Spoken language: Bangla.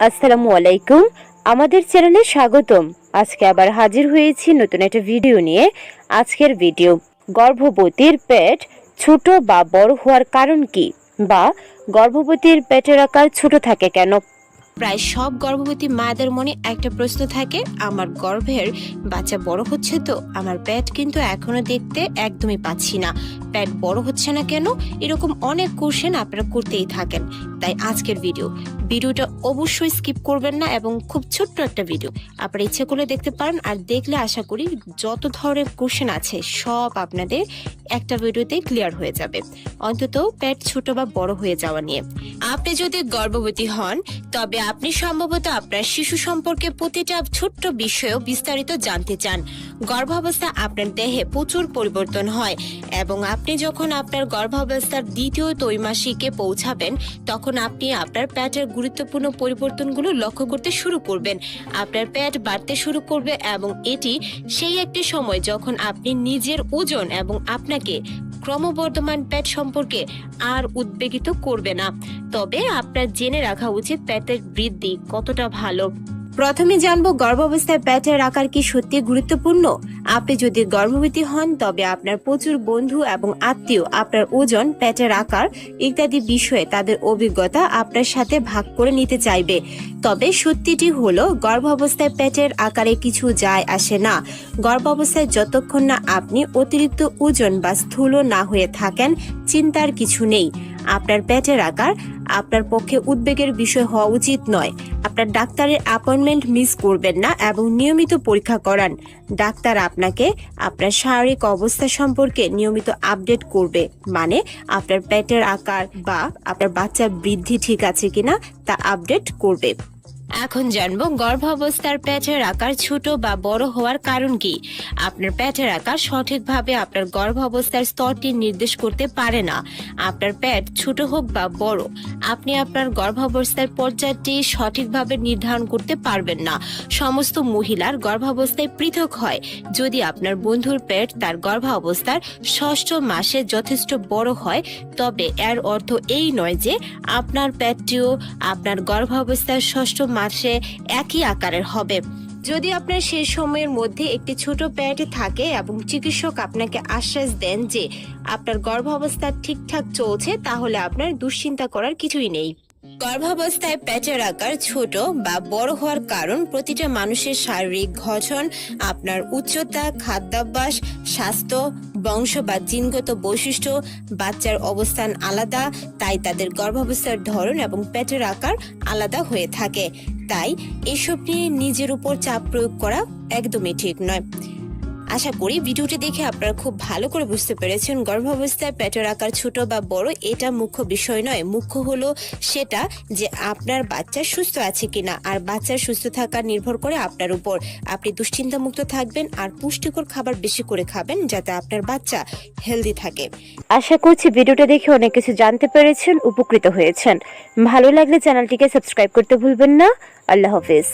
আসসালামু আলাইকুম। আমাদের চ্যানেলে স্বাগতম। আজকে আবার হাজির হয়েছি নতুন একটা ভিডিও নিয়ে। আজকের ভিডিও, গর্ভবতীর পেট ছোট বা বড় হওয়ার কারণ কি? বা গর্ভবতীর পেটের আকার ছোট থাকে কেন? প্রায় সব গর্ভবতী মায়েদের মনে একটা প্রশ্ন থাকে, আমার গর্ভের বাচ্চা বড় হচ্ছে তো? আমার পেট কিন্তু এখনও দেখতে একদমই পাচ্ছি না। পেট বড় হচ্ছে না কেন? এরকম অনেক কোশ্চেন আপনারা করতেই থাকেন। তাই আজকের ভিডিও ভিডিওটা অবশ্যই স্কিপ করবেন না এবং খুব ছোট্ট একটা ভিডিও আপনারা ইচ্ছে করলে দেখতে পারেন আর দেখলে আশা করি যত ধরনের কোশ্চেন আছে সব আপনাদের একটা ভিডিওতে ক্লিয়ার হয়ে যাবে। অন্তত পেট ছোট বা বড় হয়ে যাওয়া নিয়ে। আপনি যদি গর্ভবতী হন, তবে আপনি সম্ভবত আপনার শিশু সম্পর্কে প্রতিটা ছোট্ট বিষয়েও বিস্তারিত জানতে চান। গর্ভাবস্থা আপনার দেহে প্রচুর পরিবর্তন হয় এবং আপনি যখন আপনার গর্ভাবস্থার দ্বিতীয় ত্রৈমাসিকে পৌঁছাবেন, তখন আপনি আপনার পেটের গুরুত্বপূর্ণ পরিবর্তনগুলো লক্ষ্য করতে শুরু করবেন। আপনার পেট বাড়তে শুরু করবে এবং এটি সেই একটি সময় যখন আপনি নিজের ওজন এবং আপনাকে ক্রমবর্ধমান পেট সম্পর্কে আর উদ্বেগিত করবে না। তবে আপনার জেনে রাখা উচিত পেটের বৃদ্ধি কতটা ভালো। প্রথমে জানব গর্ভাবস্থায় পেটের আকার কি সত্যি গুরুত্বপূর্ণ? আপনি যদি গর্ভবতী হন, তবে আপনার প্রচুর বন্ধু এবং আত্মীয়, আপনার ওজন পেটের আকার ইত্যাদি বিষয়ে তাদের অভিজ্ঞতা আপনার সাথে ভাগ করে নিতে চাইবে। তবে সত্যিটি হলো, গর্ভাবস্থায় পেটের আকারে কিছু যায় আসে না। গর্ভাবস্থায় যতক্ষণ না আপনি অতিরিক্ত ওজন বা স্থূল না হয়ে থাকেন, চিন্তার কিছু নেই। আপনার পেটের আকার, আপনার পক্ষে উদ্বেগের বিষয় হওয়া উচিত নয়। আপনার ডাক্তারের অ্যাপয়েন্টমেন্ট মিস করবেন না এবং নিয়মিত পরীক্ষা করান। ডাক্তার আপনাকে আপনার শারীরিক অবস্থা সম্পর্কে নিয়মিত আপডেট করবে। মানে আপনার পেটের আকার বা আপনার বাচ্চার বৃদ্ধি ঠিক আছে কিনা তা আপডেট করবে। এখন জানব গর্ভাবস্থার পেটের আকার ছোট বা বড় হওয়ার কারণ কি। আপনার পেটের আকার সঠিকভাবে আপনার গর্ভাবস্থার স্তরটি নির্দেশ করতে পারে না। আপনার পেট ছোট হোক বা বড়, আপনি আপনার গর্ভাবস্থার পর্যায়টি সঠিকভাবে নির্ধারণ করতে পারবেন না। সমস্ত মহিলার গর্ভাবস্থায় পৃথক হয়। যদি আপনার বন্ধুর পেট তার গর্ভাবস্থার ষষ্ঠ মাসে যথেষ্ট বড় হয়, তবে এর অর্থ এই নয় যে আপনার পেটটিও আপনার গর্ভাবস্থার ষষ্ঠ মাসে একই আকারের হবে। যদি আপনার সেই সময়ের মধ্যে একটি ছোট প্যাট থাকে এবং চিকিৎসক আপনাকে আশ্বাস দেন যে আপনার গর্ভাবস্থা ঠিকঠাক চলছে, তাহলে আপনার দুশ্চিন্তা করার কিছুই নেই। গর্ভাবস্থায় পেটের আকার ছোট বা বড় হওয়ার কারণ প্রতিটা মানুষের শারীরিক গঠন, আপনার উচ্চতা, খাদ্যাভ্যাস, স্বাস্থ্য বংশ বা জিনগত বৈশিষ্ট্য, বাচ্চার অবস্থান আলাদা, তাই তাদের গর্ভাবস্থার ধরন এবং পেটের আকার আলাদা হয়ে থাকে। তাই এসব নিয়ে নিজের উপর চাপ প্রয়োগ করা একদমই ঠিক নয়। আশা করি ভিডিওটি দেখে আপনারা খুব ভালো করে বুঝতে পেরেছেন। গর্ভাবস্থায় পেটের আকার ছোট বা বড়, এটা মুখ্য বিষয় নয়। মুখ্য হলো সেটা যে আপনার বাচ্চা সুস্থ আছে কিনা আর বাচ্চার সুস্থ থাকা নির্ভর করে আপনার উপর। আপনি দুশ্চিন্তা মুক্ত থাকবেন আর পুষ্টিকর খাবার বেশি করে খাবেন যাতে আপনার বাচ্চা হেলদি থাকে। আশা করছি ভিডিওটা দেখে অনেক কিছু জানতে পেরেছেন, উপকৃত হয়েছেন। ভালো লাগলে চ্যানেলটিকে সাবস্ক্রাইব করতে ভুলবেন না। আল্লাহ হাফিজ।